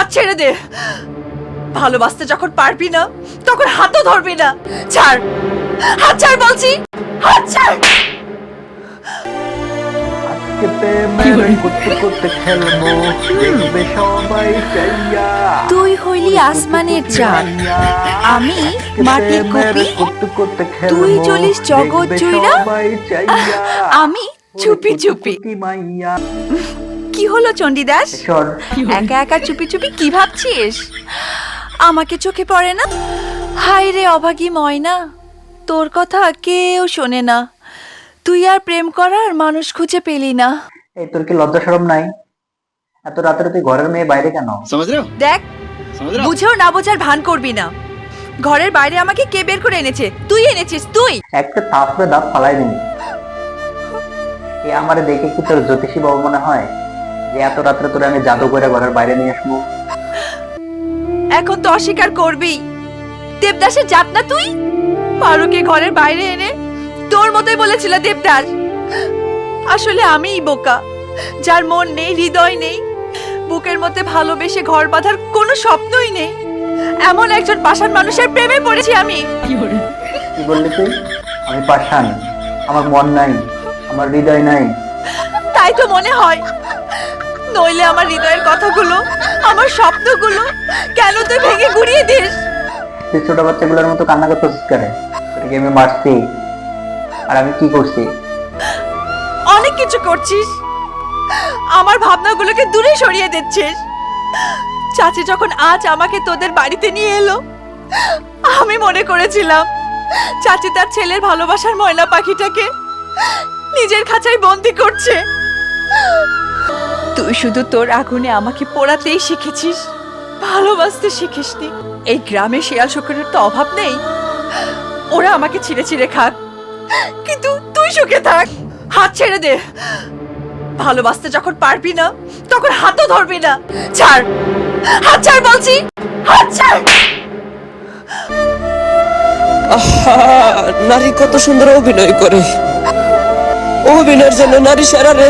হাত ছেড়ে দে। ভালোবাসতে যখন পারবি না তখন হাতও ধরবি না। ছাড়। হাত ছাড় বলছি। হাত ছাড়। তুই হইলি আসমানের চাঁদ। আমি মাটির কপি। তুই চলিস জগৎ জুইরা, চাইয়া আমি চুপি চুপি। কি মাইয়া। কি হলো চণ্ডীদাস? একা একা চুপি চুপি কি ভাবছিস? আমাকে চোখে পড়ে না? হাই রে অভাগী ময়না তোর কথা কেউ শোনে না। তুই আর প্রেম করার মানুষ খুঁজে পেলি না। এই তোর কি লজ্জা শরম নাই? এত রাতে তুই ঘরের মেয়ে বাইরে কেন? দেখ বুঝেও না বোঝার ভান করবি না। ঘরের বাইরে আমাকে কে বের করে এনেছে? তুই এনেছিস তুই! একটা থাপড়ে দাঁত ফালাই দিন এ আমারে দেখে কি তোর জ্যোতিষী বাবু মনে হয়? যে এত রাত্রে তোরে আমি জাদু করে ঘরের বাইরে নিয়ে আসব? এখন তো অস্বীকার করবি। দেবদাসের জাত না তুই? পারুকে ঘরের বাইরে এনে তোর মতোই বলেছিল দেবদাস। আসলে আমিই বোকা যার মন নেই হৃদয় নেই বুকের মধ্যে ভালোবেসে ঘর বাঁধার কোনো স্বপ্নই নেই। এমন একজন পাষাণ মানুষের প্রেমে পড়েছি আমি। কি বললি তুই? আমি পাষাণ আমার মন নাই আমার হৃদয় নাই। তাই তো মনে হয়। নইলে আমার হৃদয়ের কথাগুলো আমার স্বপ্নগুলো কেন তুই ভেঙে গুড়িয়ে দিস? তুই ছোট বাচ্চাগুলোর মতো কান্না করতেছিস কেন? তোকে আমি মারছি। আর আমি কি করছি? অনেক কিছু করছিস। আমার ভাবনাগুলোকে দূরে সরিয়ে দিচ্ছিস। চাচি যখন আজ আমাকে তোদের বাড়িতে নিয়ে এলো আমি মনে করেছিলাম চাচি তার ছেলের ভালোবাসার ময়না পাখিটাকে নিজের খাঁচায় বন্দি করছে। তুই শুধু তোর আগুনে আমাকে পোড়াতেই শিখেছিস, ভালোবাসতে শিখিসনি। এই গ্রামে শিয়াল শকুনের তো অভাব নেই। ওরা আমাকে ছিঁড়ে ছিঁড়ে খাক। কিন্তু তুই সুখে থাক, হাত ছেড়ে দে। ভালোবাসতে যখন পারবি না, তখন হাতও ধরবি না। ছাড়, হাত ছাড় বলছি, হাত ছাড়! নারী কত সুন্দর অভিনয় করে। অভিনয়ের জন্য নারী সারা রে